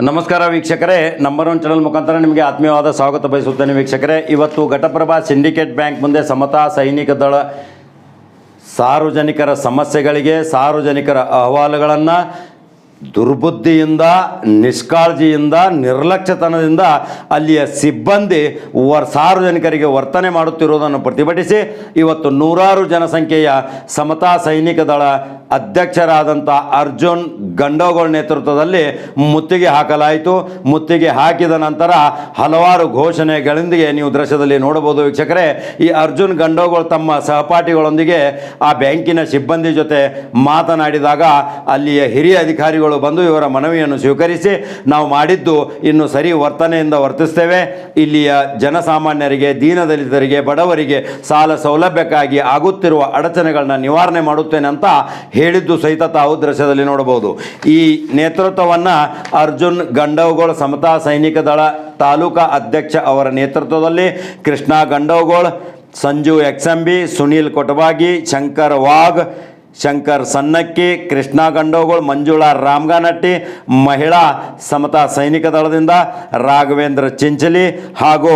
ನಮಸ್ಕಾರ ವೀಕ್ಷಕರೇ number one channel ಮುಖಾಂತರ ನಿಮಗೆ ಆತ್ಮೀಯವಾದ ಸ್ವಾಗತ ಬಯಸುತ್ತೇನೆ ವೀಕ್ಷಕರೇ. ಇವತ್ತು ಘಟಪ್ರಭಾ ಸಿಂಡಿಕೇಟ್ ಬ್ಯಾಂಕ್ ಮುಂದೆ ಸಮತಾ ಸೈನಿಕ ದಳ ಸಾರ್ವಜನಿಕರ ಸಮಸ್ಯೆಗಳಿಗೆ ಸಾರ್ವಜನಿಕರ ಅಹವಾಲುಗಳನ್ನು ದುರ್ಬುದ್ಧಿಯಿಂದ, ನಿಷ್ಕಾಳಜಿಯಿಂದ, ನಿರ್ಲಕ್ಷ್ಯತನದಿಂದ ಅಲ್ಲಿಯ ಸಿಬ್ಬಂದಿ ವರ್, ಸಾರ್ವಜನಿಕರಿಗೆ ವರ್ತನೆ ಮಾಡುತ್ತಿರುವುದನ್ನು ಪ್ರತಿಭಟಿಸಿ ಇವತ್ತು ನೂರಾರು ಜನಸಂಖ್ಯೆಯ ಸಮತಾ ಸೈನಿಕ ದಳ ಅಧ್ಯಕ್ಷರಾದಂಥ ಅರ್ಜುನ್ ಗಂಡೋಗೋಳ್ ನೇತೃತ್ವದಲ್ಲಿ ಮುತ್ತಿಗೆ ಹಾಕಲಾಯಿತು. ಮುತ್ತಿಗೆ ಹಾಕಿದ ನಂತರ ಹಲವಾರು ಘೋಷಣೆಗಳೊಂದಿಗೆ ನೀವು ದೃಶ್ಯದಲ್ಲಿ ನೋಡಬಹುದು ವೀಕ್ಷಕರೇ, ಈ ಅರ್ಜುನ್ ಗಂಡೋಗೋಳ್ ತಮ್ಮ ಸಹಪಾಠಿಗಳೊಂದಿಗೆ ಆ ಬ್ಯಾಂಕಿನ ಸಿಬ್ಬಂದಿ ಜೊತೆ ಮಾತನಾಡಿದಾಗ ಅಲ್ಲಿಯ ಹಿರಿಯ ಅಧಿಕಾರಿಗಳು ಬಂದು ಇವರ ಮನವಿಯನ್ನು ಸ್ವೀಕರಿಸಿ, ನಾವು ಮಾಡಿದ್ದು ಇನ್ನು ಸರಿ ವರ್ತನೆಯಿಂದ ವರ್ತಿಸ್ತೇವೆ. ಇಲ್ಲಿಯ ಜನಸಾಮಾನ್ಯರಿಗೆ, ದೀನದಲಿತರಿಗೆ, ಬಡವರಿಗೆ ಸಾಲ ಸೌಲಭ್ಯಕ್ಕಾಗಿ ಆಗುತ್ತಿರುವ ಅಡಚಣೆಗಳನ್ನ ನಿವಾರಣೆ ಮಾಡುತ್ತೇನೆ ಅಂತ ಹೇಳಿದ್ದು ಸಹಿತ ತಾವು ದೃಶ್ಯದಲ್ಲಿ ನೋಡಬಹುದು. ಈ ನೇತೃತ್ವವನ್ನು ಅರ್ಜುನ್ ಗಂಡವಗೋಳ ಸಮತಾ ಸೈನಿಕ ದಳ ತಾಲೂಕಾ ಅಧ್ಯಕ್ಷ ಅವರ ನೇತೃತ್ವದಲ್ಲಿ ಕೃಷ್ಣ ಗಂಡವಗೋಳ್, ಸಂಜು ಎಕ್ಸಂಬಿ, ಸುನೀಲ್ ಕೊಟಬಾಗಿ, ಶಂಕರ್ ವಾಘ್ ಶಂಕರ್ ಸನ್ನಕ್ಕಿ, ಕೃಷ್ಣ ಗಂಡೋಗೋಳ್ ಮಂಜುಳಾ ರಾಮ್ಗಾನಟ್ಟಿ, ಮಹಿಳಾ ಸಮತಾ ಸೈನಿಕ ದಳದಿಂದ ರಾಘವೇಂದ್ರ ಚಿಂಚಲಿ ಹಾಗೂ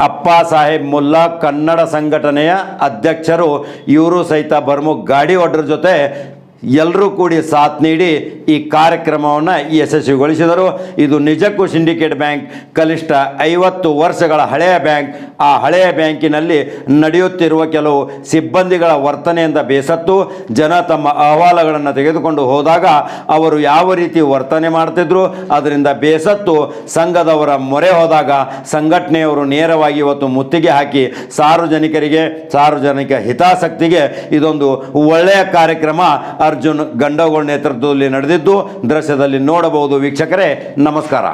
ಅಪ್ಪ ಸಾಹೇಬ್ ಮುಲ್ಲಾ ಕನ್ನಡ ಸಂಘಟನೆಯ ಅಧ್ಯಕ್ಷರು ಇವರು ಸಹಿತ ಬರ್ಮು ಗಾಡಿ ಒಡ್ರ ಜೊತೆ ಎಲ್ಲರೂ ಕೂಡಿ ಸಾಥ್ ನೀಡಿ ಈ ಕಾರ್ಯಕ್ರಮವನ್ನು ಯಶಸ್ವಿಗೊಳಿಸಿದರು. ಇದು ನಿಜಕ್ಕೂ ಸಿಂಡಿಕೇಟ್ ಬ್ಯಾಂಕ್, ಕನಿಷ್ಠ ಐವತ್ತು ವರ್ಷಗಳ ಹಳೆಯ ಬ್ಯಾಂಕ್. ಆ ಹಳೆಯ ಬ್ಯಾಂಕಿನಲ್ಲಿ ನಡೆಯುತ್ತಿರುವ ಕೆಲವು ಸಿಬ್ಬಂದಿಗಳ ವರ್ತನೆಯಿಂದ ಬೇಸತ್ತು, ಜನ ತಮ್ಮ ಅಹವಾಲುಗಳನ್ನು ತೆಗೆದುಕೊಂಡು ಹೋದಾಗ ಅವರು ಯಾವ ರೀತಿ ವರ್ತನೆ ಮಾಡ್ತಿದ್ರು, ಅದರಿಂದ ಬೇಸತ್ತು. ಸಂಘದವರ ಮೊರೆ ಹೋದಾಗ ಸಂಘಟನೆಯವರು ನೇರವಾಗಿ ಇವತ್ತು ಮುತ್ತಿಗೆ ಹಾಕಿ ಸಾರ್ವಜನಿಕರಿಗೆ, ಸಾರ್ವಜನಿಕ ಹಿತಾಸಕ್ತಿಗೆ ಇದೊಂದು ಒಳ್ಳೆಯ ಕಾರ್ಯಕ್ರಮ. ಅರ್ಜುನ್ ಗಂಡಗೋಳ್ ನೇತೃತ್ವದಲ್ಲಿ ನಡೆದಿದ್ದು ದೃಶ್ಯದಲ್ಲಿ ನೋಡಬಹುದು ವೀಕ್ಷಕರೇ ನಮಸ್ಕಾರ.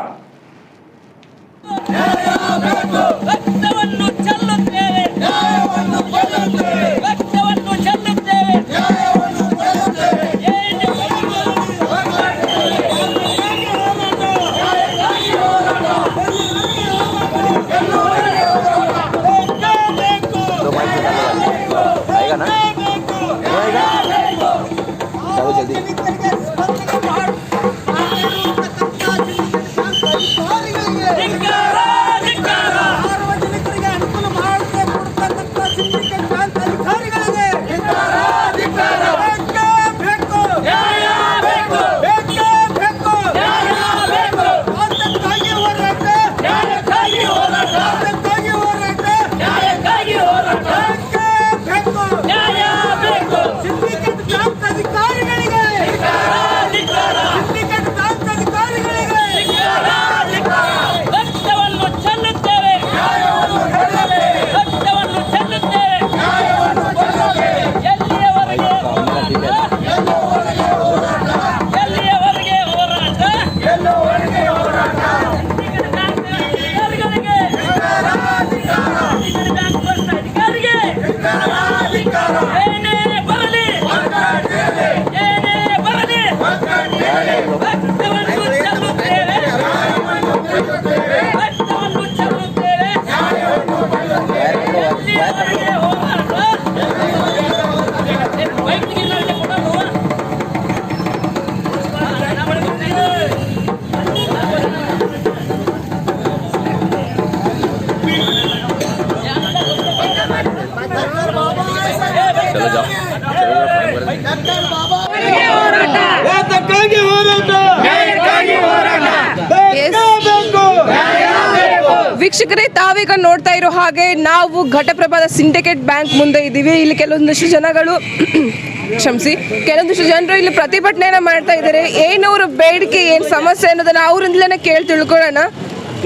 ವೀಕ್ಷಕರೇ ತಾವೀಗ ನೋಡ್ತಾ ಇರೋ ಹಾಗೆ ನಾವು ಘಟಪ್ರಭಾದ ಸಿಂಡಿಕೇಟ್ ಬ್ಯಾಂಕ್ ಮುಂದೆ ಇದ್ದೀವಿ. ಇಲ್ಲಿ ಕೆಲವೊಂದಿಷ್ಟು ಜನಗಳು ಕ್ಷಮಿಸಿ ಕೆಲವೊಂದಿಷ್ಟು ಜನರು ಇಲ್ಲಿ ಪ್ರತಿಭಟನೆಯನ್ನ ಮಾಡ್ತಾ ಇದ್ದಾರೆ. ಏನು ಅವ್ರ ಬೇಡಿಕೆ ಏನು ಸಮಸ್ಯೆ ಅನ್ನೋದನ್ನ ಅವರಿಂದಲೇ ಕೇಳಿ ತಿಳ್ಕೊಳ್ಳೋಣ.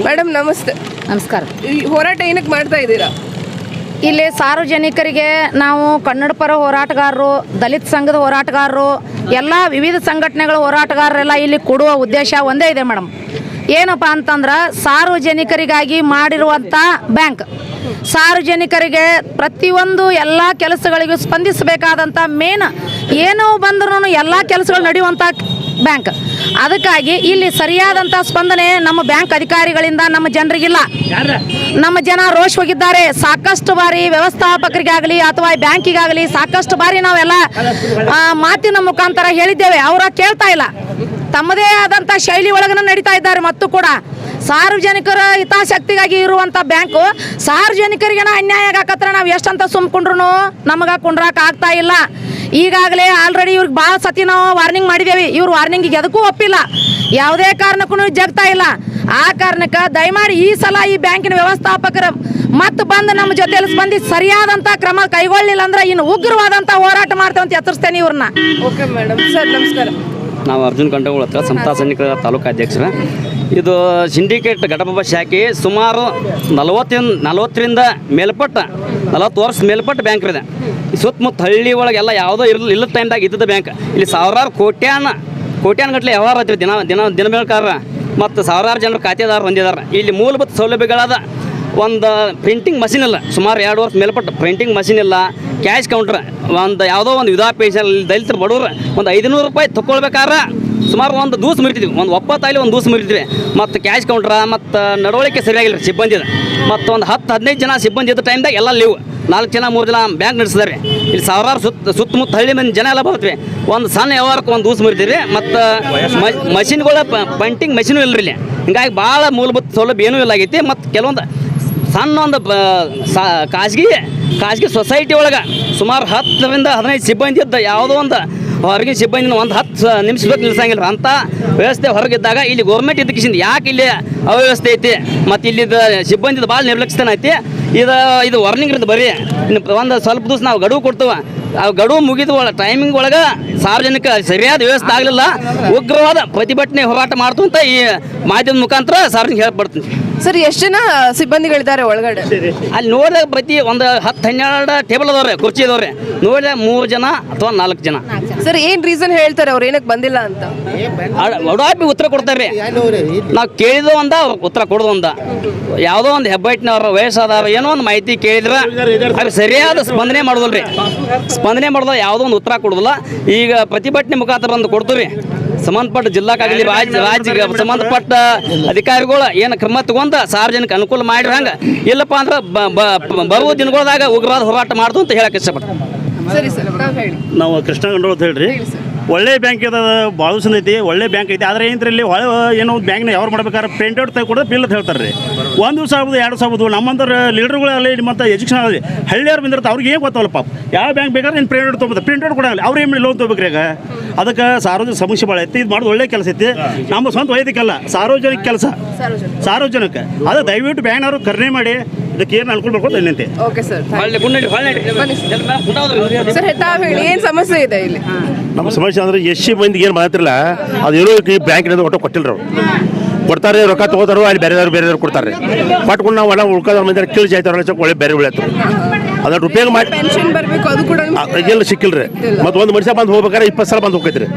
ಮೇಡಮ್ ನಮಸ್ತೆ. ನಮಸ್ಕಾರ. ಈ ಹೋರಾಟ ಏನಕ್ಕೆ ಮಾಡ್ತಾ ಇದ್ದೀರಾ? ಇಲ್ಲಿ ಸಾರ್ವಜನಿಕರಿಗೆ ನಾವು ಕನ್ನಡ ಪರ ಹೋರಾಟಗಾರರು ದಲಿತ ಸಂಘದ ಹೋರಾಟಗಾರರು ಎಲ್ಲ ವಿವಿಧ ಸಂಘಟನೆಗಳ ಹೋರಾಟಗಾರರೆಲ್ಲ ಇಲ್ಲಿ ಕೊಡುವ ಉದ್ದೇಶ ಒಂದೇ ಇದೆ ಮೇಡಮ್ ಏನಪ್ಪ ಅಂತಂದ್ರೆ ಸಾರ್ವಜನಿಕರಿಗಾಗಿ ಮಾಡಿರುವಂಥ ಬ್ಯಾಂಕ್. ಸಾರ್ವಜನಿಕರಿಗೆ ಪ್ರತಿಯೊಂದು ಎಲ್ಲ ಕೆಲಸಗಳಿಗೂ ಸ್ಪಂದಿಸಬೇಕಾದಂಥ ಮೇನ್ ಏನೋ ಬಂದ್ರೂ ಎಲ್ಲ ಕೆಲಸಗಳು ನಡೆಯುವಂಥ ಬ್ಯಾಂಕ್. ಅದಕ್ಕಾಗಿ ಇಲ್ಲಿ ಸರಿಯಾದಂಥ ಸ್ಪಂದನೆ ನಮ್ಮ ಬ್ಯಾಂಕ್ ಅಧಿಕಾರಿಗಳಿಂದ ನಮ್ಮ ಜನರಿಗಿಲ್ಲ. ನಮ್ಮ ಜನ ರೋಷ್ ಹೋಗಿದ್ದಾರೆ. ಸಾಕಷ್ಟು ಬಾರಿ ವ್ಯವಸ್ಥಾಪಕರಿಗಾಗಲಿ ಅಥವಾ ಬ್ಯಾಂಕಿಗಾಗಲಿ ಸಾಕಷ್ಟು ಬಾರಿ ನಾವೆಲ್ಲ ಮಾತಿನ ಮುಖಾಂತರ ಹೇಳಿದ್ದೇವೆ. ಅವರ ಕೇಳ್ತಾ ಇಲ್ಲ. ತಮ್ಮದೇ ಆದಂಥ ಶೈಲಿ ಒಳಗನ ನಡೀತಾ ಇದ್ದಾರೆ ಮತ್ತು ಕೂಡ ಸಾರ್ವಜನಿಕರ ಹಿತಾಸಕ್ತಿಗಾಗಿ ಇರುವಂಥ ಬ್ಯಾಂಕು ಸಾರ್ವಜನಿಕರಿಗೆನ ಅನ್ಯಾಯ ಆಗಕತ್ರ ನಾವು ಎಷ್ಟಂತ ಸುಮ್ಕೊಂಡ್ರು ನಮಗೆ ಕುಂಡ್ರಾಕ ಆಗ್ತಾ ಇಲ್ಲ. ಈಗಾಗಲೇ ಆಲ್ರೆಡಿ ಇವ್ರಿಗೆ ಭಾಳ ಸತಿ ನಾವು ವಾರ್ನಿಂಗ್ ಮಾಡಿದ್ದೇವೆ ಇವ್ರು ವಾರ್ನಿಂಗಿಗೆ ಎದಕ್ಕೂ ಒಪ್ಪಿಲ್ಲ. ಯಾವುದೇ ಕಾರಣಕ್ಕೂ ಜಗ್ತಾ ಇಲ್ಲ. ಆ ಕಾರಣಕ್ಕೆ ದಯಮಾಡಿ ಈ ಸಲ ಈ ಬ್ಯಾಂಕಿನ ವ್ಯವಸ್ಥಾಪಕರು ಮತ್ತು ಬಂದು ನಮ್ಮ ಜೊತೆಯಲ್ಲಿ ಸ್ಪಂದಿಸಿ ಸರಿಯಾದಂಥ ಕ್ರಮ ಕೈಗೊಳ್ಳಲಿಲ್ಲ ಅಂದ್ರೆ ಇನ್ನು ಉಗ್ರವಾದಂಥ ಹೋರಾಟ ಮಾಡ್ತೇವೆ ಅಂತ ಎತ್ತರಿಸ್ತೇನೆ ಇವ್ರನ್ನ ಓಕೆ ಮೇಡಮ್ ಸರ್ ನಮಸ್ಕಾರ. ನಾವು ಅರ್ಜುನ್ ಕಂಡಗಳ ಹತ್ರ ಸಂತಾ ಸೈನಿಕರ ತಾಲೂಕು ಅಧ್ಯಕ್ಷರ. ಇದು ಸಿಂಡಿಕೇಟ್ ಘಟಪ್ರಭಾ ಶಾಖೆ ಸುಮಾರು ನಲವತ್ತಿನ ನಲವತ್ತರಿಂದ ಮೇಲ್ಪಟ್ಟ, ನಲವತ್ತು ವರ್ಷ ಮೇಲ್ಪಟ್ಟ ಬ್ಯಾಂಕ್ ಇದೆ. ಸುತ್ತಮುತ್ತ ಹಳ್ಳಿ ಒಳಗೆಲ್ಲ ಯಾವುದೋ ಇರಲಿ, ಇಲ್ಲದ ಟೈಮ್ದಾಗ ಇದ್ದದ ಬ್ಯಾಂಕ್. ಇಲ್ಲಿ ಸಾವಿರಾರು ಕೋಟ್ಯಾನ ಕೋಟ್ಯಾನ ಗಟ್ಟಲೆ ವ್ಯವಹಾರ ಐತ್ರಿ ದಿನ ದಿನ ದಿನ ಮೇಲ್ಕಾರ. ಮತ್ತು ಸಾವಿರಾರು ಜನರು ಖಾತೆದಾರರು ಹೊಂದಿದ್ದಾರೆ ಇಲ್ಲಿ ಮೂಲಭೂತ ಸೌಲಭ್ಯಗಳಾದ ಒಂದು ಪ್ರಿಂಟಿಂಗ್ ಮಷಿನ್ ಇಲ್ಲ. ಸುಮಾರು ಎರಡು ವರ್ಷ ಮೇಲ್ಪಟ್ಟ ಪ್ರಿಂಟಿಂಗ್ ಮಷಿನ್ ಇಲ್ಲ. ಕ್ಯಾಶ್ ಕೌಂಟ್ರ್ ಒಂದು ಯಾವುದೋ ಒಂದು ವಿಧಾ ಪೇಷನ್ ದಲಿತರು ಬಡವ್ರು ಒಂದು ಐದುನೂರು ರೂಪಾಯಿ ತಗೊಳ್ಬೇಕಾದ್ರೆ ಸುಮಾರು ಒಂದು ದೂಸ ಮುರಿತಿದ್ವಿ. ಒಂದು ಒಪ್ಪತ್ತಾಗಲಿ ಒಂದು ದೂಸ ಮುರಿತಿದ್ವಿ. ಮತ್ತು ಕ್ಯಾಶ್ ಕೌಂಟ್ರ ಮತ್ತು ನಡವಳಿಕೆ ಸರಿಯಾಗಿಲ್ಲ ರೀ ಸಿಬ್ಬಂದಿದ ಮತ್ತು ಒಂದು ಹತ್ತು, ಹದಿನೈದು ಜನ ಸಿಬ್ಬಂದಿ ಇದ್ದ ಟೈಮ್ದಾಗ ಎಲ್ಲ ಲೀವ್ ನಾಲ್ಕು ಜನ, ಮೂರು ಜನ ಬ್ಯಾಂಕ್ ನಡೆಸಿದಾರೆ. ಇಲ್ಲಿ ಸಾವಿರಾರು ಸುತ್ತ ಸುತ್ತಮುತ್ತ ಹಳ್ಳಿ ಮಂದಿ ಜನ ಎಲ್ಲ ಬರ್ತೀವಿ ಒಂದು ಸಣ್ಣ ವ್ಯವಹಾರಕ್ಕೆ ಒಂದು ದೂಸ ಮುರಿತೀವಿ ಮತ್ತು ಮಷಿನ್ಗಳ ಪಂಟಿಂಗ್ ಮಷಿನು ಇಲ್ಲ ರೀ ಇಲ್ಲಿ. ಹಿಂಗಾಗಿ ಭಾಳ ಮೂಲಭೂತ ಸೌಲಭ್ಯ ಏನೂ ಇಲ್ಲ ಆಗೈತಿ. ಮತ್ತು ಕೆಲವೊಂದು ಸಣ್ಣ ಒಂದು ಖಾಸಗಿ ಖಾಸಗಿ ಸೊಸೈಟಿ ಒಳಗೆ ಸುಮಾರು ಹತ್ತರಿಂದ ಹದಿನೈದು ಸಿಬ್ಬಂದಿ ಇದ್ದ, ಯಾವುದೋ ಒಂದು ಹೊರಗಿನ ಸಿಬ್ಬಂದಿನ ಒಂದು ಹತ್ತು ನಿಮಿಷ ಬೇಕು ನಿಲ್ಸಂಗಿಲ್ಲ ಅಂಥ ವ್ಯವಸ್ಥೆ ಹೊರಗಿದ್ದಾಗ ಇಲ್ಲಿ ಗೌರ್ಮೆಂಟ್ ಇದ್ದಕ್ಕಿಂತ ಯಾಕೆ ಇಲ್ಲಿ ಅವ್ಯವಸ್ಥೆ ಐತಿ? ಮತ್ತು ಇಲ್ಲಿದ್ದ ಸಿಬ್ಬಂದಿದ ಭಾಳ ನಿರ್ಲಕ್ಷ್ಯತನ ಐತಿ. ಇದು ಇದು ವಾರ್ನಿಂಗ್ ಇರೋದು ಬರೀ. ಒಂದು ಸ್ವಲ್ಪ ದಿವಸ ನಾವು ಗಡುವು ಕೊಡ್ತೀವ. ಆ ಗಡುವು ಮುಗಿದ ಟೈಮಿಂಗ್ ಒಳಗೆ ಸಾರ್ವಜನಿಕ ಸರಿಯಾದ ವ್ಯವಸ್ಥೆ ಆಗಲಿಲ್ಲ. ಉಗ್ರವಾದ ಪ್ರತಿಭಟನೆ ಹೋರಾಟ ಮಾಡ್ತು ಅಂತ ಈ ಮಾಧ್ಯಮದ ಮುಖಾಂತರ ಸಾರ್ವಜನಿಕ ಹೇಳ್ಬಿಡ್ತೀನಿ ಸರ್ ಎಷ್ಟು ಜನ ಸಿಬ್ಬಂದಿಗಳಿದ್ದಾರೆ ಒಳಗಡೆ? ಅಲ್ಲಿ ನೋಡಿದಾಗ ಪ್ರತಿ ಒಂದು ಹತ್ತು ಹನ್ನೆರಡು ಟೇಬಲ್ ಅದಾವ್ರೆ ಕುರ್ಚಿ ಅದಾವ್ರೆ. ನೋಡಿದಾಗ ಮೂರು ಜನ ಅಥವಾ ನಾಲ್ಕು ಜನ. ಸರ್ ಏನ್ ರೀಸನ್ ಹೇಳ್ತಾರೆ ಅವ್ರು ಏನಕ್ಕೆ ಬಂದಿಲ್ಲ ಅಂತ? ಒಡಾಪಿ ಉತ್ತರ ಕೊಡ್ತಾರೆ. ನಾವು ಕೇಳಿದ ಒಂದ ಉತ್ತರ ಕೊಡೋದು ಒಂದ ಯಾವುದೋ ಒಂದು ಹೆಬ್ಬೈಟ್ನವ್ರ ವಯಸ್ಸಾದವ್ರ ಏನೋ ಒಂದು ಮಾಹಿತಿ ಕೇಳಿದ್ರೆ ಅದು ಸರಿಯಾದ ಸ್ಪಂದನೆ ಮಾಡೋದಲ್ರಿ. ಸ್ಪಂದನೆ ಮಾಡಿದ್ರೆ ಯಾವುದೋ ಒಂದು ಉತ್ತರ ಕೊಡೋದಿಲ್ಲ. ಈಗ ಪ್ರತಿಭಟನೆ ಮುಖಾಂತರ ಒಂದು ಕೊಡ್ತೀವಿ ಸಂಬಂಧಪಟ್ಟ ಜಿಲ್ಲಾಕಾಗಲಿ ರಾಜ್ಯ ರಾಜ್ಯ ಸಂಬಂಧಪಟ್ಟ ಅಧಿಕಾರಿಗಳು ಏನು ಕ್ರಮ ತಗೊಂಡ ಸಾರ್ವಜನಿಕ ಅನುಕೂಲ ಮಾಡಿರ ಹಂಗೆ. ಇಲ್ಲಪ್ಪ ಅಂದ್ರೆ ಬ- ಬ- ಬರುವ ದಿನಗಳದಾಗ ಉಗ್ರವಾದ ಹೋರಾಟ ಮಾಡ್ತು ಅಂತ ಹೇಳಕ್ಕೆ ಇಷ್ಟಪಡ್ತೀನಿ. ಸರಿ ಸರ್ ನಾವು ಕೃಷ್ಣ ಗಂಡೋಳ್ ಅಂತ ಹೇಳ್ರಿ ಒಳ್ಳೆ ಬ್ಯಾಂಕ್ ಇದೆ ಭಾಳ ಸಣ್ಣ ಐತಿ ಒಳ್ಳೆ ಬ್ಯಾಂಕ್ ಐತಿ. ಆದರೆ ಇಲ್ಲಿ ಹೊಳೆ ಏನೋ ಬ್ಯಾಂಕ್ನ ಯಾವ ಮಾಡ್ಬೇಕಾದ್ರೆ ಪ್ರಿಂಟ್ ಔಟ್ ತೆಗೆದು ಬಿಲ್ ಅಂತ ಹೇಳ್ತಾರೆ ರೀ ಒಂದು ದಿವಸ ಆಗ್ಬೋದು ಎರಡು ದಿವಸ ಆಗ್ಬೋದು. ನಮ್ಮಂದ್ರೆ ಲೀಡರ್ಗಳಲ್ಲಿ ಮತ್ತು ಎಜುಕೇಷನ್ ಆಗಲಿ ಹಳ್ಳಿಯವ್ರು ಬಂದಿರ್ತಾರೆ ಅವ್ರಿಗೆ ಏನು ಗೊತ್ತಲ್ಲ ಪಾಪ. ಯಾವ ಬ್ಯಾಂಕ್ ಬೇಕಾದ್ರೆ ನೀನು ಪ್ರಿಂಟ್ ಔಟ್ ತೊಗೊಬೋದು. ಪ್ರಿಂಟ್ ಔಟ್ ಕೊಡಲ್ಲ ಅವ್ರು ಏನು ಲೋನ್ ತೊಗೋಬೇಕ್ರಿ ಈಗ? ಅದಕ್ಕೆ ಸಾರ್ವಜನಿಕ ಸಮಸ್ಯೆ ಭಾಳ ಐತಿ. ಇದು ಮಾಡೋದು ಒಳ್ಳೆ ಕೆಲಸ ಐತಿ. ನಮ್ಮ ಸ್ವಂತ ವೈದ್ಯಕಲ್ಲ ಸಾರ್ವಜನಿಕ ಕೆಲಸ. ಸಾರ್ವಜನಿಕ. ಅದು ದಯವಿಟ್ಟು ಬ್ಯಾಂಕ್ನವರು ಕರ್ನೆ ಮಾಡಿ ಇದಕ್ಕೆ ಏನು ಅನುಕೂಲ ಮಾಡ್ಕೊಂಡು ಏನಂತೆ ಓಕೆ ಸರ್ ಸರ್ ತಾವ್ ಹೇಳಿ ಏನ್ ಸಮಸ್ಯೆ ಇದೆ ಇಲ್ಲಿ? ನಮ್ಮ ಸಮಸ್ಯೆ ಅಂದ್ರೆ ಎಸ್ ಮಂದಿಗೆ ಏನು ಮಾತಿರಲ್ಲ ಅದೇನೋ ಏನೋ ಬ್ಯಾಂಕ್ ಒಟ್ಟು ಕೊಟ್ಟಿಲ್ಲ ಅವ್ರು. ಕೊಡ್ತಾರೆ ರೊಕ್ಕ ತಗೋತಾರೋ ಅಲ್ಲಿ ಬೇರೆದವ್ರು ಬೇರೆದವ್ರು ಕೊಡ್ತಾರೆ. ಪಟ್ಕೊಂಡು ನಾವು ಒಳ ಉಳ್ಕೋದ್ರ ಮಂದಿ ಕೀಳು ಜಾಯ್ತಾರ ಒಳ್ಳೆ ಬೇರೆ ಬೆಳೆಯತ್ತು ಅದನ್ನ ಉಪಯೋಗ ಮಾಡಿ ಪೆನ್ಷನ್ ಬರ್ಬೇಕು ಅದು ಕೂಡ ಎಲ್ಲ ಸಿಕ್ಕಿಲ್ರಿ? ಮತ್ತೆ ಒಂದು ಮನುಷ್ಯ ಬಂದು ಹೋಗ್ಬೇಕಾದ್ರೆ ಇಪ್ಪತ್ತು ಸಲ ಬಂದು ಹೋಗ್ತೈತ್ರಿ.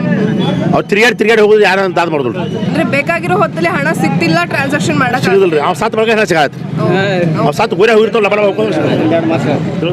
ಅವ್ರು ತಿರುಗಾಡಿ ತಿರುಗಾಡಿ ಹೋಗೋದು ಯಾರು ಅಂತ ಅದು ಮಾಡಿದ್ರು ಅಂದ್ರೆ ಬೇಕಾಗಿರೋ ಹೊತ್ತಲ್ಲಿ ಹಣ ಸಿಕ್ತಿಲ್ಲ ಟ್ರಾನ್ಸಾಕ್ಷನ್ ಮಾಡಕ್ ಸಿಗುದಿಲ್ಲ ಅವ್ನು ಸತ್ತು ಬಳಗ ಹೆಣ ಸಿಗತ್ತೆ. ಅವ್ರು ಸತ್ತು ಊರೇ ಹೋಗಿರ್ತಾವ ಲಬಡ ಹೋಗ್ಕೊಂಡು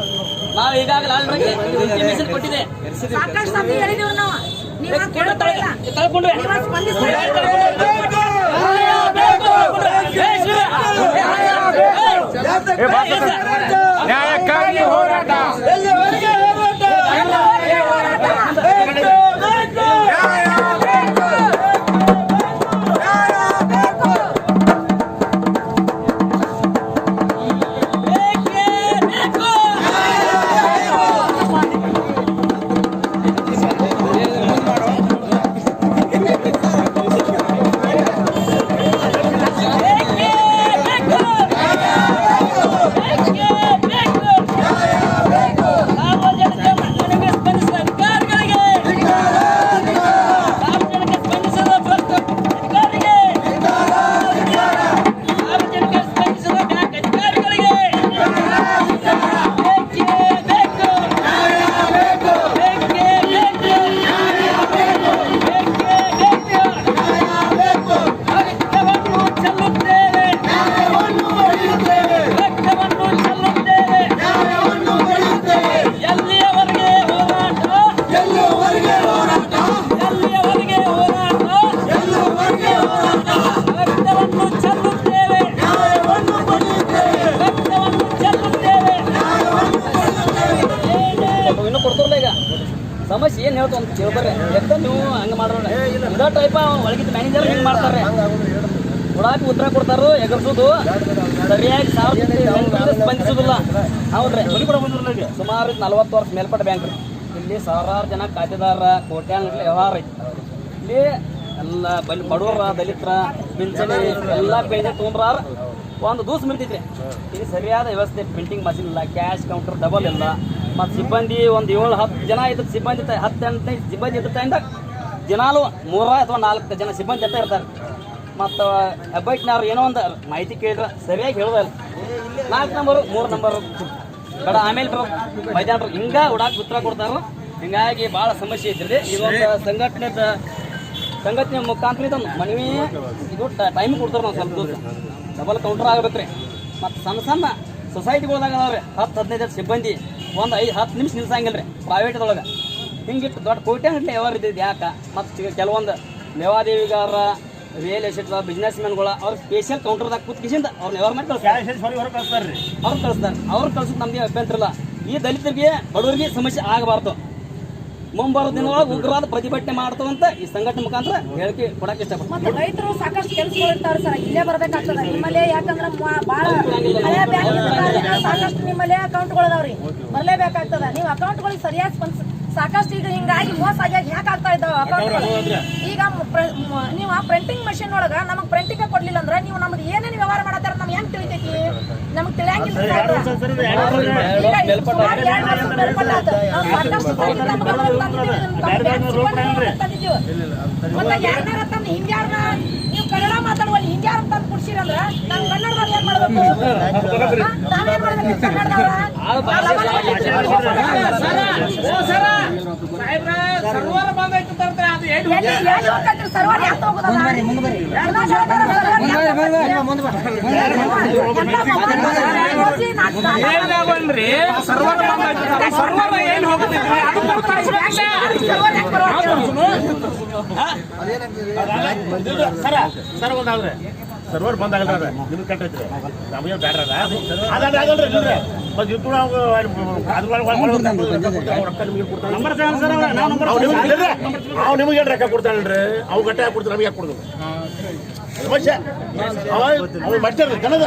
ನಾವು ಈಗಾಗಲೇ ಆಲ್ರೆಡಿ ಇಂಟಿಮೇಷನ್ ಕೊಟ್ಟಿದೆ ಸಾಕಷ್ಟು ಸತಿ ಹೇಳಿದೀವಿ ನಾವು ನೀವು ಕೇಳ್ತಾ ತಳ್ಕೊಂಡ್ರೆ ನೀವು ಸ್ಪಂದಿಸ್ತೀರಾ ನ್ಯಾಯಕ್ಕಾಗಿ ಹೋರಾಟ ಹೌದ್ರಿ. ಸುಮಾರು ನಲವತ್ತು ವರ್ಷ ಮೇಲ್ಪಟ್ಟ ಬ್ಯಾಂಕ್ ರೀ. ಇಲ್ಲಿ ಸಾವಿರಾರು ಜನ ಖಾತೆದಾರ ಕೋಟ್ಯಾಂಗ ವ್ಯವಹಾರ ಐತಿ. ಇಲ್ಲಿ ಎಲ್ಲ ಬಲ್, ಬಡವರ, ದಲಿತರ ಪಿಂಚಣಿ ಎಲ್ಲ ಪೇಜ್ ತೊಗೊಂಡ್ರಾರ. ಒಂದು ದೂಸ್ ಮಿಡ್ತೈತ್ರಿ ಇಲ್ಲಿ ಸರಿಯಾದ ವ್ಯವಸ್ಥೆ ಪ್ರಿಂಟಿಂಗ್ ಮಷಿನ್ ಇಲ್ಲ ಕ್ಯಾಶ್ ಕೌಂಟರ್ ಡಬಲ್ ಇಲ್ಲ. ಮತ್ತು ಸಿಬ್ಬಂದಿ ಒಂದು ಏಳು ಹತ್ತು ಜನ ಇದ್ದ ಸಿಬ್ಬಂದಿ ಹತ್ತು ಹದಿನೈದು ಸಿಬ್ಬಂದಿ ಇದ್ದ ದಿನಾಲು ಮೂರ ಅಥವಾ ನಾಲ್ಕು ಜನ ಸಿಬ್ಬಂದಿ ಅಂತ ಇರ್ತಾರೆ. ಮತ್ತು ಹೆಬ್ಬಟ್ಟಿನವ್ರು ಏನೋ ಒಂದು ಮಾಹಿತಿ ಕೇಳಿದ್ರೆ ಸರಿಯಾಗಿ ಹೇಳೋದಲ್ಲ ನಾಲ್ಕು ನಂಬರು ಮೂರು ನಂಬರ್ ಬೇಡ, ಆಮೇಲೆ ಬರೋ ಮೈದಾನ ಹಿಂಗ ಉಡಾಕ್ ಉತ್ತರ ಕೊಡ್ತಾರ? ಹಿಂಗಾಗಿ ಭಾಳ ಸಮಸ್ಯೆ ಐತ್ರಿ ಇದೊಂದು ಸಂಘಟನೆದ, ಸಂಘಟನೆ ಮುಖಾಂತರ ಇದೊಂದು ಮನವಿ, ಇದು ಟೈಮ್ ಕೊಡ್ತಾರೆ ನಾವು ಸ್ವಲ್ಪ ಡಬಲ್ ಕೌಂಟರ್ ಆಗ್ಬೇಕ್ರಿ ಮತ್ತು ಸಣ್ಣ ಸಣ್ಣ ಸೊಸೈಟಿಗಳ್ದಾಗ ಅದಾವ್ರಿ. ಹತ್ತು, ಹದಿನೈದು ಸಿಬ್ಬಂದಿ, ಒಂದು ಐದು, ಹತ್ತು ನಿಮಿಷ ನಿಲ್ಸಂಗಿಲ್ಲ ರೀ ಪ್ರೈವೇಟ್ದೊಳಗೆ ಹಿಂಗಿಟ್ಟು ದೊಡ್ಡ ಕೋಟ್ಯಾಂಗಟ್ಟಲೆ ವ್ಯವಹಾರ ಇದ್ದಿದ್ದು ಯಾಕೆ? ಮತ್ತು ಕೆಲವೊಂದು ಲೇವಾದೇವಿಗಾರ ರಿಯಲ್ ಎಸ್ಟೇಟ್ ಬಿಸ್ನೆಸ್ ಮ್ಯಾನ್ಗಳ ಅವ್ರ ಸ್ಪೆಷಲ್ ಕೌಂಟರ್ದಾಗ ಕೂತ್ಕಿಸಿಂದ ಅವ್ರನ್ನ ವ್ಯವಹಾರ ಮಾಡಿ ಕಳಿಸ್ತಾರೆ? ಅವ್ರು ಕಳಿಸ್ತಾರೆ. ಅವ್ರು ಕಳ್ಸೋದು ನಮಗೆ ಅಭ್ಯಂತರ ಇಲ್ಲ ಈ ದಲಿತರಿಗೆ ಬಡವರಿಗೆ ಸಮಸ್ಯೆ ಆಗಬಾರ್ದು. ಮುಂಬರೋ ದಿನದೊಳಗೆ ಉಗ್ರವಾದ ಪ್ರತಿಭಟನೆ ಮಾಡ್ತಾವಂತ ಈ ಸಂಘಟನೆ ಮುಖಾಂತರ ಹೇಳಿಕೆ ಕೊಡಕ್ಕೆ ಇಷ್ಟಪಡ್ತಾರೆ ಮತ್ತೆ ರೈತರು ಸಾಕಷ್ಟು ಕೆಲಸಗಳು ಇರ್ತಾವ್ರಿ ಸರ್ ಇಲ್ಲೇ ಬರ್ಬೇಕಾಗ್ತದ. ನಿಮ್ಮಲ್ಲೇ ಯಾಕಂದ್ರೆ ಬಹಳ ಹಳೆ ಬ್ಯಾಂಕ್ ಸಾಕಷ್ಟು ನಿಮ್ಮಲ್ಲೇ ಅಕೌಂಟ್ಗಳು ಅದಾವ್ರಿ. ಬರ್ಲೇಬೇಕಾಗ್ತದ. ನೀವು ಅಕೌಂಟ್ಗಳಿಗೆ ಸರಿಯಾಗಿ ಸ್ಪಂದಿಸ ಸಾಕಷ್ಟು ಈಗ ಹಿಂಗಾಗಿ ಮೋಸ ಆಗ್ಯಾಗ ಹ್ಯಾಕ್ ಆಗ್ತಾ ಇದ್ದಾವ ಈಗ ನೀವು ಪ್ರಿಂಟಿಂಗ್ ಮಷಿನ್ ಒಳಗ ನಮಗ್ ಪ್ರಿಂಟಿಂಗ್ ಕೊಡ್ಲಿಲ್ಲ ಅಂದ್ರೆ ನೀವು ನಮ್ಗೆ ಏನೇನು ವ್ಯವಹಾರ ಮಾಡತ್ತಾರ ನಮ್ಗೆ ಹೆಂಗ್ ತಿಳಿತೈತಿ? ನಮಗ್ ತಿಳಿಯಂಗಿಲ್ಲ ಆತು. ನಾವು ಕನ್ನಡ ಮಾತಾಡುವಲ್ಲಿ ಹಿಂದ್ಯಾರ ತಂದು ಕುಡ್ಸಿರಂದ್ರ ನಾನು ಕನ್ನಡದವ್ರು ಏನ್ ಮಾಡ್ಬೇಕು? ನಾವೇನ್ ಮಾಡ್ಬೇಕು? ಕನ್ನಡದವ್ರ? ಸರ್ವರ್ ಬಂದೈತೆ ಸರ್ವರ್ ಬಂದೈತೆ ಏನು ಅದು ತರ್ತಾರೆ ಸರ್ವರ್? ಸರ ಸರ್ ನಿಮ್ಗೆ ಕಟ್ಟೈತ್ರಿ ನಮಗೆ ಬ್ಯಾಡ್ರ ಅದಾದ್ರೆ ಅವ್ ನಿಮಗೆ ಏನ್ ರೊಕ್ಕ ಕೊಡ್ತಾನಲ್ರಿ ಅವು ಗಟ್ಟೆ ಹಾಕಿ ಕೊಡ್ತಾರೆ ನಮಗೆ ಯಾಕೆ ಕೊಡುದು? ಸಮಸ್ಯೆ ಅವ ಅವ ಮಾಡ್ತಾರೆ ಜನದ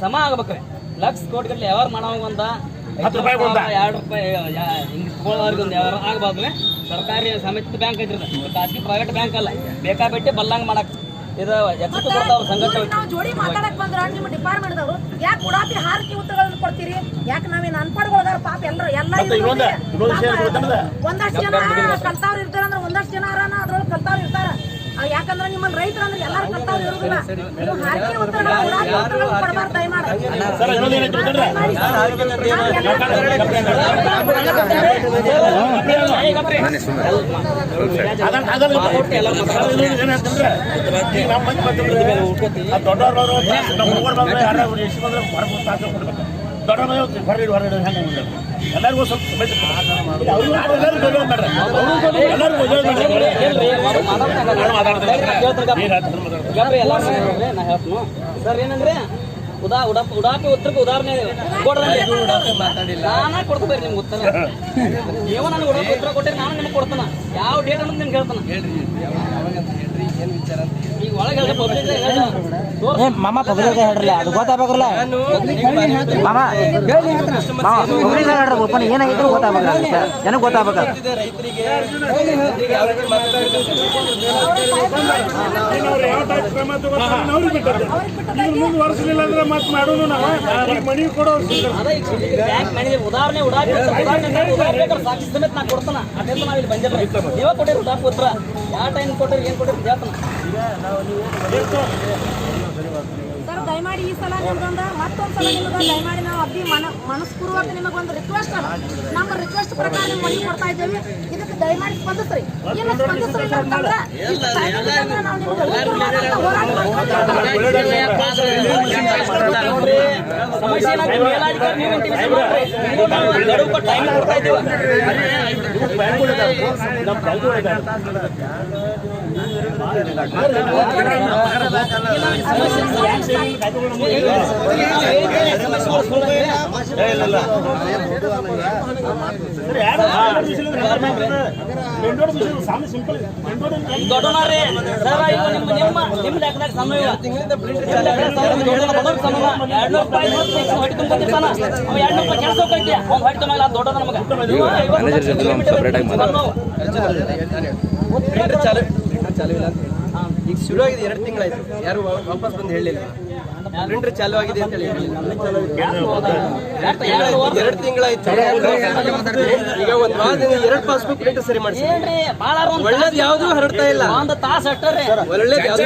ಸಮ ಆಗ್ಬೇಕ್ರಿ. ಲಕ್ಷ ಕೋಟಿಗಟ್ಟಲೆ ವ್ಯವಹಾರ ಮಾಡೋವಾಗ ಒಂದ. ಹತ್ತು ರೂಪಾಯಿ ಒಂದ? ಎರಡು ರೂಪಾಯಿ ಹಿಂಗೆ ತಗೊಳ್ಳೋರ್ಗೆ ಒಂದು ವ್ಯವಹಾರ ಆಗಬಾರ್ದು ಸರ್ಕಾರಿ ಸಮಿತಿ ಬ್ಯಾಂಕ್ ಐತ್ರಿ ಇದು. ಖಾಸಗಿ ಪ್ರೈವೇಟ್ ಬ್ಯಾಂಕ್ ಅಲ್ಲ. ಬೇಕಾಬಿಟ್ಟು ಬಲ್ಲಂಗ್ ಮಾಡಕ್. ಇದು ಎಚ್ಚರಿಕೆ ಕೊಡ್ತಾವ್ರ ಸಂಘಟನೆ. ನಾವು ಜೋಡಿ ಮಾತಾಡಕ್ ಬಂದ್ರ ನಿಮ್ಮ ಡಿಪಾರ್ಟ್ಮೆಂಟ್ ದವರು ಯಾಕೆ ಉಡಾಪಿ ಹಾರಕಿ ಉತ್ತರಗಳನ್ನು ಕೊಡ್ತೀರಿ? ಯಾಕೆ ನಾವೇನು ಅನ್ಪಡ್ಗಳದಾರ ಪಾಪ ಎಲ್ಲರೂ ಎಲ್ಲ? ಒಂದಷ್ಟು ಜನ ಕಲ್ತಾವ್ರು ಇರ್ತಾರ ಅಂದ್ರೆ ಒಂದಷ್ಟು ಜನ ಅದ್ರೊಳಗೆ ಕಲ್ತಾವ್ರು ಇರ್ತಾರ. ಯಾಕಂದ್ರೆ ನಿಮ್ಮ ರೈತರು ಅಂದ್ರೆ ಎಲ್ಲಾರು ಕಲ್ತಾವ್ರು ಇರೋದಿಲ್ಲ ನೀವು ಹಾರಕಿ ಉತ್ತರ ಕೊಡಬಾರ್ದು ದಯಮಾಡಿ ದೊಡ್ಡವ್ರು ಹೊರಗೆ ಹೊರಗೆ ಹೆಂಗೆ? ಎಲ್ಲರಿಗೂ ಸ್ವಲ್ಪ ಸರ್ ಏನಂದ್ರೆ ಉದಾ ಉಡಾಪಿ ಉಡಾಪಿ ಉತ್ತರಕ್ಕೆ ಉದಾಹರಣೆ ನಾನೇ ಕೊಡ್ತೀನಿ ನಿಮ್ಗೆ ಉತ್ತರ. ನೀವು ನನಗೆ ಉಡಾಪಿ ಉತ್ತರ ಕೊಟ್ಟಿರಿ ನಾನು ನಿಮ್ಗೆ ಕೊಡ್ತಾನ. ಯಾವ ಡೇಟ್ ಅನ್ನೋದು ನಿಮ್ಗೆ ಹೇಳ್ತಾನ. ಏನು ವಿಚಾರ ಹೇಳ್ದೆ ಪಬ್ಲಿಕ್ ಮಾಮ ಪಬ್ಲಿಕ್ ಹೇಳ್ರಲ್ಲ ಅದು ಗೊತ್ತಾಗ್ಬೇಕ್ರಲ್ಲ ಮಾಮ ಮಾಮ ಪಬ್ಲಿಕ್ ಹೇಳ್ರಿ ಓಪನ್ ಏನಾಗಿದ್ರು ಗೊತ್ತಾಗ್ಬೇಕಲ್ಲ ಸರ್ ಜನಕ್ಕೆ ಗೊತ್ತಾಗ್ಬೇಕ. ಅಂದ್ರೆ ಮತ್ತೆ ನಾವು ಈಗ ಮನೆಗೆ ಉದಾಹರಣೆ ಉದಾಹರಣೆ ಉದಾಹರಣೆ ಸಾಕ್ಷಿ ಸಮೇತ ನಾ ಕೊಡ್ತಾನ ಅದೆಲ್ಲ ನಾವು ಇಲ್ಲಿ ಬಂದಿಲ್ಲ ನೀವೇ ಕೊಟ್ಟಿರಿ ಉತ್ತರ ಯಾವ ಟೈಮ್ ಕೊಟ್ಟಿರಿ ಏನು ಕೊಟ್ಟಿರಿ ಈಗ ಹೇಳ್ತಾನ ಸರ್ ದಯಮಾಡಿ ಈ ಸಲ ನಿಮ್ದೊಂದು ಮತ್ತೊಂದು ಸಲ ನಿಮ್ಗೆ ದಯಮಾಡಿ ನಾವು ಅಬ್ಬಿ ಮನ ಮನಸ್ಪೂರ್ವಕ ನಿಮಗೊಂದು ರಿಕ್ವೆಸ್ಟ್ ಅದ ನಮ್ಮ ರಿಕ್ವೆಸ್ಟ್ ಪ್ರಕಾರ ನೀವು ಮನೆ ಕೊಡ್ತಾ ಇದ್ದೇವೆ ಇದಕ್ಕೆ ದಯಮಾಡಿ ಸ್ಪಂದಿಸ್ರಿ ಏನು ಸ್ಪಂದಿಸ್ರಿ ಅಂತಂದ್ರೆ ನಾವು ನಿಮ್ಗೆ ಹೋರಾಟ ಇದ್ದೀವಿ ನಮ್ಮ ಬ್ಯಾಂಕ್ಗಳು ಇದಾವೆ. ದೊಡ್ಡವನಾರ್ರಿ ಸರ್ ಇವು ಇಲ್ಲ ಅಂತ ಹೇಳಿ. ಈಗ ಶುರು ಆಗಿದೆ ಎರಡು ತಿಂಗಳಾಯ್ತು ಯಾರು ವಾಪಸ್ ಬಂದು ಹೇಳಿಲ್ಲ ಸಿಲಿಂಡರ್ ಚಾಲು ಆಗಿದೆ ಅಂತ ಹೇಳಿ ಎರಡು ಎರಡು ತಿಂಗಳಾಯ್ತು ಈಗ ಒಂದು ವಾರದಿಂದ ಎರಡು ಪಾಸ್ಬುಕ್ ಪ್ರಿಂಟ್ ಸರಿ ಮಾಡಿಸಿ ಒಳ್ಳೇದು ಯಾವ್ದು ಹರಡ್ತಾ ಇಲ್ಲ ಒಂದು ತಾಸ ಒಳ್ಳೇದು ಯಾವ್ದು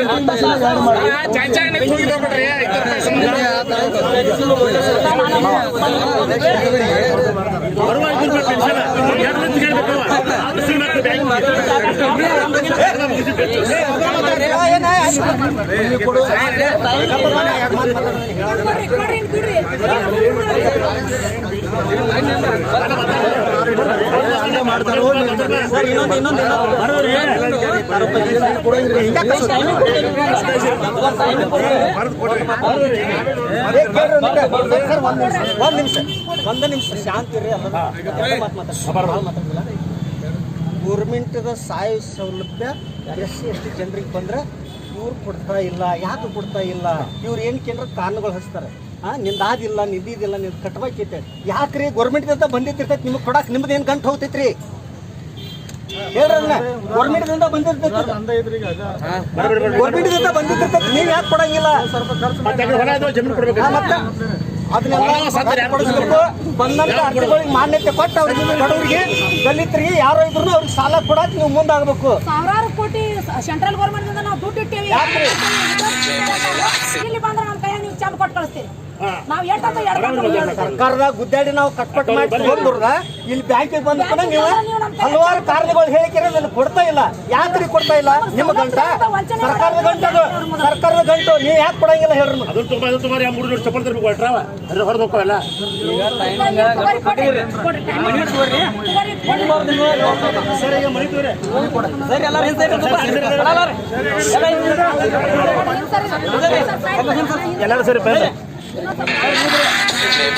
ಒಂದ್ ನಿಮಿಷ ಒಂದ್ ನಿಮಿಷ ಶಾಂತಿ ರೀ ಗೌರ್ಮೆಂಟದ ಸಹಾಯ ಸೌಲಭ್ಯ ಎಸ್ ಸಿ ಎಸ್ ಟಿ ಜನರಿಗೆ ಬಂದ್ರೆ ಇವ್ರು ಕೊಡ್ತಾ ಇಲ್ಲ ಯಾಕೆ ಕೊಡ್ತಾ ಇಲ್ಲ ಇವ್ರು ಏನು ಕೇಂದ್ರ ಕಾರಣಗಳು ಹಚ್ತಾರೆ. ಹಾಂ ನಿಂದಾದಿಲ್ಲ ನಿಂದಿದಿಲ್ಲ ನಿಂದು ಕಟ್ಬೇಕೈತೆ ಯಾಕ್ರಿ ಗೌರ್ಮೆಂಟ್ದಿಂದ ಬಂದಿದ್ದಿರ್ತೈತೆ ನಿಮಗೆ ಕೊಡಕ್ಕೆ ನಿಮ್ದು ಏನು ಗಂಟು ಹೋಗ್ತೈತ್ರಿ? ಹೇಳ್ರಲ್ಲ ಗೌರ್ಮೆಂಟ್ದಿಂದ ಬಂದಿರ್ತೈತಿ ಗೌರ್ಮೆಂಟ್ದಿಂದ ಬಂದಿರ್ತೈತಿ ನೀವು ಯಾಕೆ ಕೊಡಂಗಿಲ್ಲ? ಅದನ್ನೆಲ್ಲ ಕೊಡಿಸ್ಬೇಕು. ಬಂದಂತ ಅರ್ಜಿಗಳಿಗೆ ಮಾನ್ಯತೆ ಕೊಟ್ಟು ಅವ್ರಿಗೆ ಬಡವರಿಗೆ ದಲಿತರಿಗೆ ಯಾರೋ ಇದ್ರು ಅವ್ರಿಗೆ ಸಾಲ ಕೊಡಕ್ಕೆ ನೀವು ಮುಂದಾಗಬೇಕು. ಸಾವಿರಾರು ಕೋಟಿ ಸೆಂಟ್ರಲ್ ಗೌರ್ಮೆಂಟ್ ನಾವು ದುಡ್ಡು ಇಟ್ಟೇವಿ ಯಾಕ್ರಿ? ಇಲ್ಲಿ ಬಂದ್ರೆ ನಮ್ಮ ಕೈಯಾಗ ನೀವು ಚಂದ ಕೊಟ್ಟು ಕಳಿಸ್ತೀರಿ ನಾವು ಸರ್ಕಾರದಾಗ ಗುದ್ದಾಡಿ ನಾವು ಕಟ್ಪಟ್ ಮಾಡಿ ಬಂದ್ರ ಇಲ್ಲಿ ಬ್ಯಾಂಕಿಗೆ ಬಂದ ಕೂಡ ನೀವು ಹಲವಾರು ಕಾರಣಗಳು ಹೇಳಿಕೆ ಕೊಡ್ತಾ ಇಲ್ಲ. ಯಾಕ್ರಿ ಕೊಡ್ತಾ ಇಲ್ಲ? ನಿಮ್ಮ ಗಂಟ? ಸರ್ಕಾರದ ಗಂಟ ಅದು. ಸರ್ಕಾರದ ಗಂಟು. ನೀವು ಯಾಕೆ ಕೊಡಂಗಿಲ್ಲ ಹೇಳ್ರಿ ಮತ್ತೆ? ಅದನ್ನ ತುಂಬ ಅದನ್ನ ತುಂಬ ಯಾವ ಮೂರು ನೋಡಿ ಚಪ್ಪಲ್ ತರಬೇಕು ಅದ್ರ ಸರಿ? ಎಲ್ಲರೂ ಸರಿ. 哎呀！